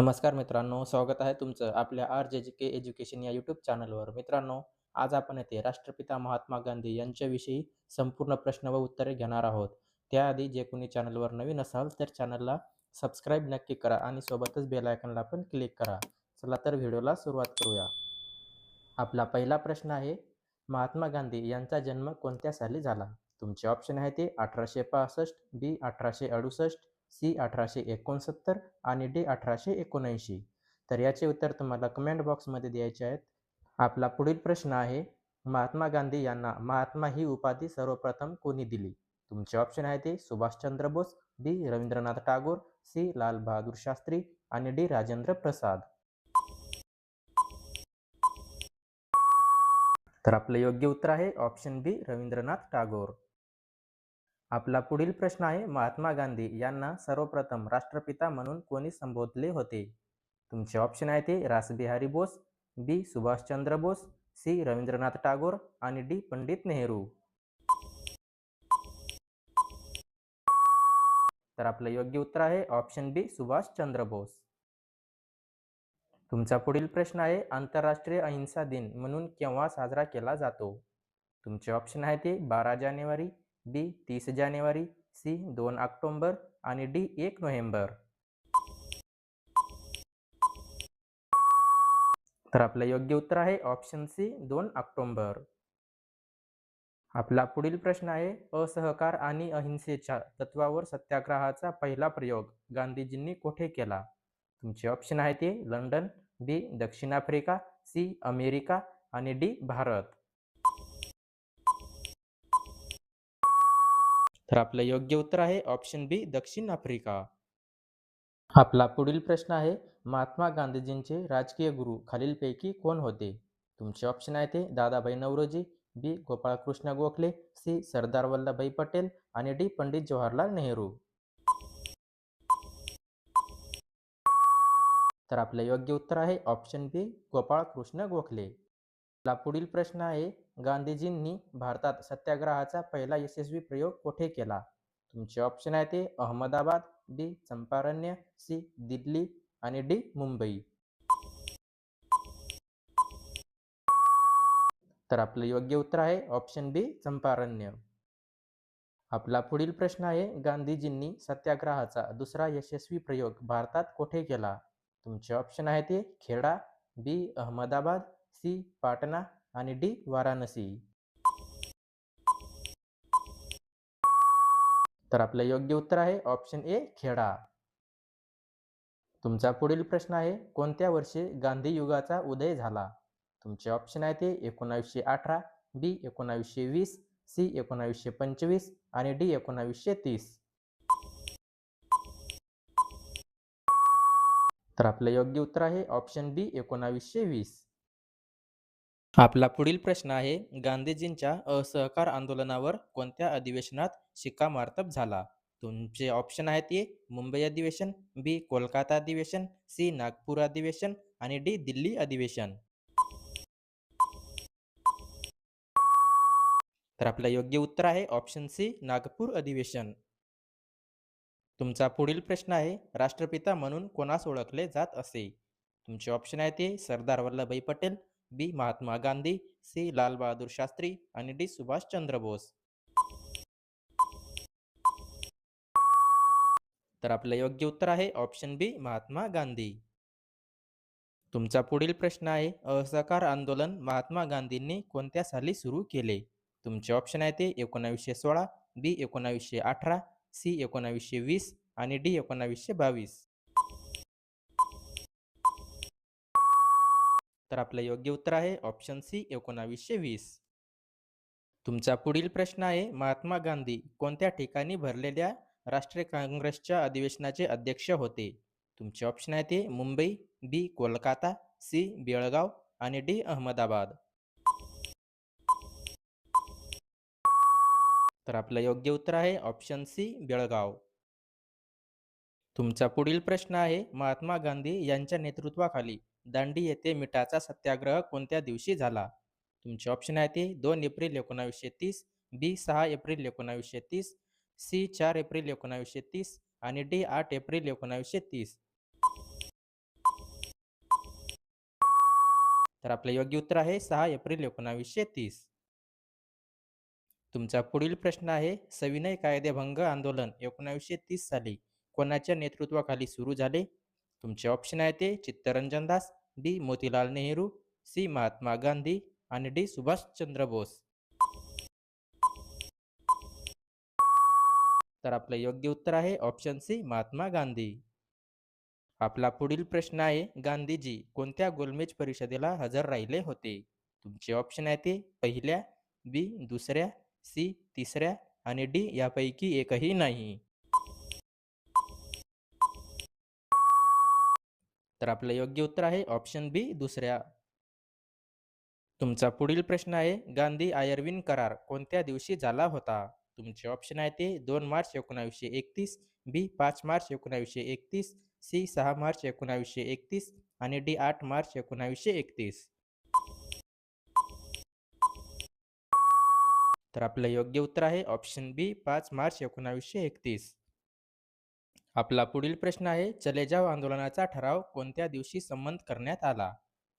नमस्कार मित्रांनो, स्वागत आहे तुमचं आपल्या आर जे जे के एज्युकेशन या यूट्यूब चॅनलवर. मित्रांनो, आज आपण येथे राष्ट्रपिता महात्मा गांधी यांच्याविषयी संपूर्ण प्रश्न व उत्तरे घेणार आहोत. त्याआधी जे कोणी चॅनलवर नवीन असाल तर चॅनलला सबस्क्राईब नक्की करा आणि सोबतच बेल पण क्लिक करा. चला तर व्हिडिओला सुरुवात करूया. आपला पहिला प्रश्न आहे, महात्मा गांधी यांचा जन्म कोणत्या साली झाला? तुमचे ऑप्शन आहे ते अठराशे पासष्ट, बी अठराशे अडुसष्ट, सी अठराशे एकोणसत्तर आणि डी अठराशे एकोणऐंशी. तर याचे उत्तर तुम्हाला कमेंट बॉक्समध्ये द्यायचे आहेत. आपला पुढील प्रश्न आहे, महात्मा गांधी यांना महात्मा ही उपाधी सर्वप्रथम कोणी दिली? तुमचे ऑप्शन आहे ते सुभाषचंद्र बोस, बी रवींद्रनाथ टागोर, सी लाल बहादूर शास्त्री आणि डी राजेंद्र प्रसाद. तर आपलं योग्य उत्तर आहे ऑप्शन बी रवींद्रनाथ टागोर. आपला पुढील प्रश्न आहे, महात्मा गांधी यांना सर्वप्रथम राष्ट्रपिता म्हणून कोणी संबोधले होते? तुमचे ऑप्शन आहे ते रासबिहारी बोस, बी सुभाषचंद्र बोस, सी रवींद्रनाथ टागोर आणि डी पंडित नेहरू. तर आपलं योग्य उत्तर आहे ऑप्शन बी सुभाषचंद्र बोस. तुमचा पुढील प्रश्न आहे, आंतरराष्ट्रीय अहिंसा दिन म्हणून केव्हा साजरा केला जातो? तुमचे ऑप्शन आहे ते बारा जानेवारी, बी तीस जानेवारी, सी दोन ऑक्टोंबर आणि डी एक नोव्हेंबर. तर आपलं योग्य उत्तर आहे ऑप्शन सी दोन ऑक्टोंबर आपला पुढील प्रश्न आहे, असहकार आणि अहिंसेच्या तत्वावर सत्याग्रहाचा पहिला प्रयोग गांधीजींनी कोठे केला? तुमचे ऑप्शन आहे ते लंडन, बी दक्षिण आफ्रिका, सी अमेरिका आणि डी भारत. तर आपलं योग्य उत्तर आहे ऑप्शन बी दक्षिण आफ्रिका. आपला पुढील प्रश्न आहे, महात्मा गांधीजींचे राजकीय गुरु खालीलपैकी कोण होते? तुमचे ऑप्शन आहे ते दादाभाई नौरोजी, बी गोपाळकृष्ण गोखले, सी सरदार वल्लभभाई पटेल आणि डी पंडित जवाहरलाल नेहरू. तर आपलं योग्य उत्तर आहे ऑप्शन बी गोपाळकृष्ण गोखले. आपला पुढील प्रश्न आहे, गांधीजींनी भारतात सत्याग्रहाचा पहिला यशस्वी प्रयोग कोठे केला? तुमचे ऑप्शन आहे ते अहमदाबाद, बी चंपारण्य, सी दिल्ली आणि डी मुंबई. तर आपलं योग्य उत्तर आहे ऑप्शन बी चंपारण्य. आपला पुढील प्रश्न आहे, गांधीजींनी सत्याग्रहाचा दुसरा यशस्वी प्रयोग भारतात कोठे केला? तुमचे ऑप्शन आहे ते खेडा, बी अहमदाबाद, सी पाटणा आणि डी वाराणसी. तर आपलं योग्य उत्तर आहे ऑप्शन ए खेडा. तुमचा पुढील प्रश्न आहे, कोणत्या वर्षी गांधी युगाचा उदय झाला? तुमचे ऑप्शन आहे ते एकोणावीसशे अठरा, बी एकोणावीसशे वीस, सी एकोणावीसशे पंचवीस आणि डी एकोणावीसशे तीस. तर आपलं योग्य उत्तर आहे ऑप्शन बी एकोणावीसशे वीस. आपला पुढील प्रश्न आहे, गांधीजींच्या असहकार आंदोलनावर कोणत्या अधिवेशनात शिक्कामार्तब झाला? तुमचे ऑप्शन आहेत ए मुंबई अधिवेशन, बी कोलकाता अधिवेशन, सी नागपूर अधिवेशन आणि डी दिल्ली अधिवेशन. तर आपलं योग्य उत्तर आहे ऑप्शन सी नागपूर अधिवेशन. तुमचा पुढील प्रश्न आहे, राष्ट्रपिता म्हणून कोणास ओळखले जात असे? तुमचे ऑप्शन आहेत ते सरदार वल्लभभाई पटेल, बी महात्मा गांधी, सी लालबहादूर शास्त्री आणि डी सुभाषचंद्र बोस. तर आपलं योग्य उत्तर आहे ऑप्शन बी महात्मा गांधी. तुमचा पुढील प्रश्न आहे, असहकार आंदोलन महात्मा गांधींनी कोणत्या साली सुरू केले? तुमचे ऑप्शन आहे ते एकोणावीसशे सोळा, बी एकोणावीसशे अठरा, सी एकोणावीसशे वीस आणि डी एकोणावीसशे बावीस. तर आपलं योग्य उत्तर आहे ऑप्शन सी एकोणावीसशे वीस. तुमचा पुढील प्रश्न आहे, महात्मा गांधी कोणत्या ठिकाणी भरलेल्या राष्ट्रीय काँग्रेसच्या अधिवेशनाचे अध्यक्ष होते? तुमचे ऑप्शन आहे ते मुंबई, बी कोलकाता, सी बेळगाव आणि डी अहमदाबाद. तर आपलं योग्य उत्तर आहे ऑप्शन सी बेळगाव. तुमचा पुढील प्रश्न आहे, महात्मा गांधी यांच्या नेतृत्वाखाली दांडी येथे मिठाचा सत्याग्रह कोणत्या दिवशी झाला? तुमचे ऑप्शन आहे ते दोन एप्रिल एकोणावीसशे तीस बी सहा एप्रिल एकोणावीसशे तीस सी चार एप्रिल एकोणावीसशे तीस आणि डी आठ एप्रिल एकोणावीसशे तीस. तर आपलं योग्य उत्तर आहे सहा एप्रिल एकोणावीसशे तीस. तुमचा पुढील प्रश्न आहे सविनय कायदेभंग आंदोलन एकोणावीसशे तीस साली कोणाच्या नेतृत्वाखाली सुरू झाले? तुमचे ऑप्शन आहे ते चित्तरंजन दास डी मोतीलाल नेहरू सी महात्मा गांधी आणि डी सुभाषचंद्र बोस. तर आपलं योग्य उत्तर आहे ऑप्शन सी महात्मा गांधी. आपला पुढील प्रश्न आहे गांधीजी कोणत्या गोलमेज परिषदेला हजर राहिले होते? तुमचे ऑप्शन आहे ते पहिल्या बी दुसऱ्या सी तिसऱ्या आणि डी यापैकी एकही नाही. तर आपलं योग्य उत्तर आहे ऑप्शन बी दुसऱ्या. तुमचा पुढील प्रश्न आहे गांधी आयर्विन करार कोणत्या दिवशी झाला होता? तुमचे ऑप्शन आहे ते दोन मार्च एकोणावीसशे एकतीस बी पाच मार्च एकोणावीसशे एकतीस सी सहा मार्च एकोणावीसशे एकतीस आणि डी आठ मार्च एकोणावीसशे एकतीस. तर आपलं योग्य उत्तर आहे ऑप्शन बी पाच मार्च एकोणावीसशे एकतीस. आपला पुढील प्रश्न आहे चले जाव आंदोलनाचा ठराव कोणत्या दिवशी संमत करण्यात आला?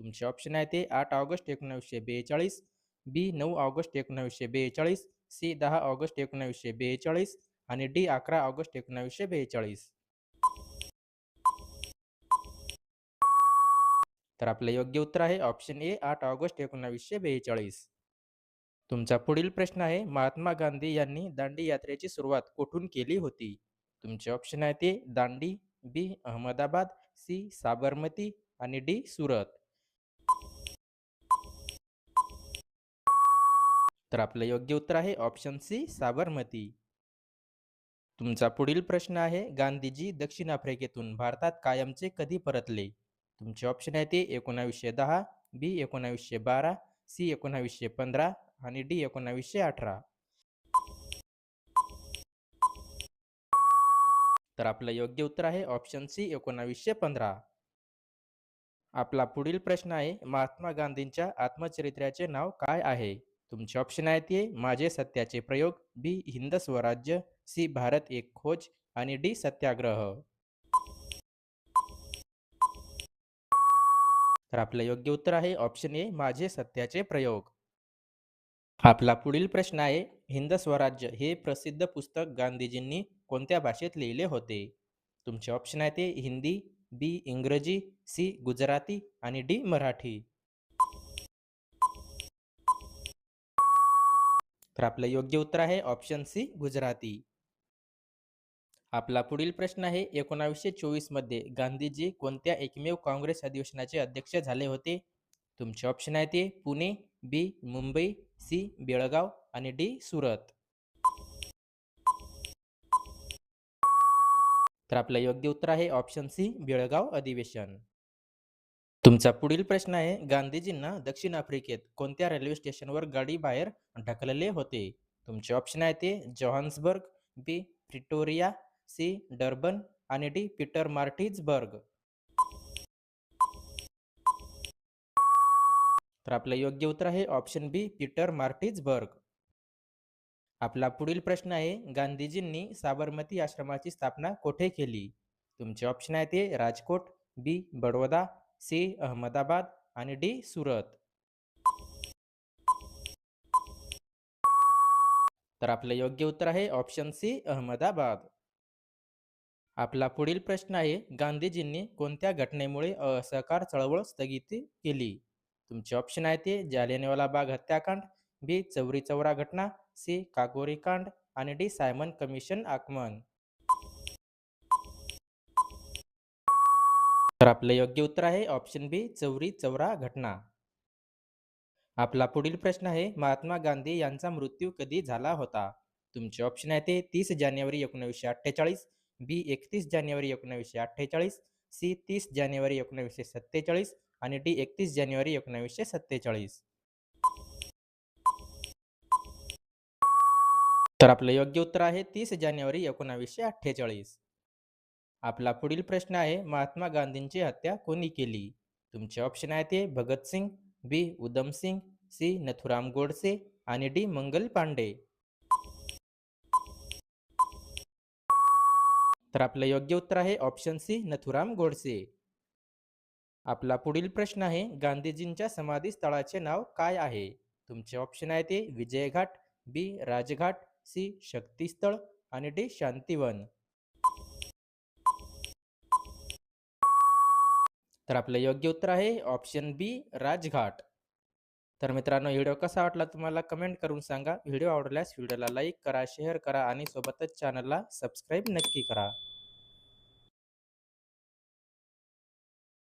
तुमचे ऑप्शन आहे ते आठ ऑगस्ट एकोणावीसशे बेचाळीस बी नऊ ऑगस्ट एकोणावीसशे बेचाळीस सी दहा ऑगस्ट एकोणावीसशे बेचाळीस आणि डी अकरा ऑगस्ट एकोणावीसशे बेचाळीस. तर आपलं योग्य उत्तर आहे ऑप्शन ए आठ ऑगस्ट एकोणावीसशे बेचाळीस. तुमचा पुढील प्रश्न आहे महात्मा गांधी यांनी दांडी यात्रेची सुरुवात कुठून केली होती? तुमचे ऑप्शन आहे ते दांडी बी अहमदाबाद सी साबरमती आणि डी सुरत. तर आपलं योग्य उत्तर आहे ऑप्शन सी साबरमती. तुमचा पुढील प्रश्न आहे गांधीजी दक्षिण आफ्रिकेतून भारतात कायमचे कधी परतले? तुमचे ऑप्शन आहे ते एकोणावीसशे दहा बी एकोणावीसशे बारा सी एकोणावीसशे पंधरा आणि डी एकोणावीसशे अठरा. तर आपलं योग्य उत्तर आहे ऑप्शन सी एकोणावीसशे पंधरा. आपला पुढील प्रश्न आहे महात्मा गांधींच्या आत्मचरित्राचे नाव काय आहे? तुमचे ऑप्शन आहेत ते माझे सत्याचे प्रयोग बी हिंद स्वराज्य सी भारत एक खोज आणि डी सत्याग्रह. तर आपलं योग्य उत्तर आहे ऑप्शन ए माझे सत्याचे प्रयोग. आपला पुढील प्रश्न आहे हिंद स्वराज्य हे प्रसिद्ध पुस्तक गांधीजींनी कोणत्या भाषेत लिहिले होते? तुमचे ऑप्शन आहे ते हिंदी बी इंग्रजी सी गुजराती आणि डी मराठी. तर आपलं योग्य उत्तर आहे ऑप्शन सी गुजराती. आपला पुढील प्रश्न आहे एकोणावीसशे चोवीसमध्ये गांधीजी कोणत्या एकमेव काँग्रेस अधिवेशनाचे अध्यक्ष झाले होते? तुमचे ऑप्शन आहे ते पुणे बी मुंबई सी बेळगाव आणि डी सुरत. तर आपलं योग्य उत्तर आहे ऑप्शन सी बेळगाव अधिवेशन. तुमचा पुढील प्रश्न आहे गांधीजींना दक्षिण आफ्रिकेत कोणत्या रेल्वे स्टेशनवर गाडी बाहेर ढकलले होते? तुमचे ऑप्शन आहे ते Johannesburg B Pretoria C Durban आणि डी पीटर मार्टिजबर्ग. तर आपलं योग्य उत्तर आहे ऑप्शन बी पीटर मार्टिजबर्ग. आपला पुढील प्रश्न आहे गांधीजींनी साबरमती आश्रमाची स्थापना कोठे केली? तुमचे ऑप्शन आहे ते राजकोट बी बडोदा सी अहमदाबाद आणि डी सुरत. तर आपलं योग्य उत्तर आहे ऑप्शन सी अहमदाबाद. आपला पुढील प्रश्न आहे गांधीजींनी कोणत्या घटनेमुळे असहकार चळवळ स्थगित केली? तुमचे ऑप्शन आहे ते जालियनवाला बाग हत्याकांड बी चौरी चौरा घटना सी. कागोरी कांड आणि डी. सायमन कमिशन आगमन. तर आपलं योग्य उत्तर आहे ऑप्शन बी चौरी चौरा घटना. आपला पुढील प्रश्न आहे महात्मा गांधी यांचा मृत्यू कधी झाला होता? तुमचे ऑप्शन आहे ते तीस जानेवारी एकोणीसशे अठ्ठेचाळीस बी एकतीस जानेवारी एकोणीसशे अठ्ठेचाळीस सी तीस जानेवारी एकोणीसशे सत्तेचाळीस आणि डी एकतीस जानेवारी एकोणीसशे सत्तेचाळीस. तर आपलं योग्य उत्तर आहे तीस जानेवारी एकोणावीसशे अठ्ठेचाळीस. आपला पुढील प्रश्न आहे महात्मा गांधींची हत्या कोणी केली? तुमचे ऑप्शन आहेत ते भगतसिंग बी उधमसिंग सी नथुराम गोडसे आणि डी मंगल पांडे. तर आपलं योग्य उत्तर आहे ऑप्शन सी नथुराम गोडसे. आपला पुढील प्रश्न आहे गांधीजींच्या समाधी स्थळाचे नाव काय आहे? तुमचे ऑप्शन आहे ते विजयघाट बी राजघाट सी शक्तीस्थळ आणि डी शांतिवन. तर आपलं योग्य उत्तर आहे ऑप्शन बी राजघाट. तर मित्रांनो व्हिडिओ कसा वाटला तुम्हाला कमेंट करून सांगा. व्हिडिओ आवडल्यास व्हिडिओला लाईक करा शेअर करा आणि सोबतच चॅनलला सबस्क्राईब नक्की करा.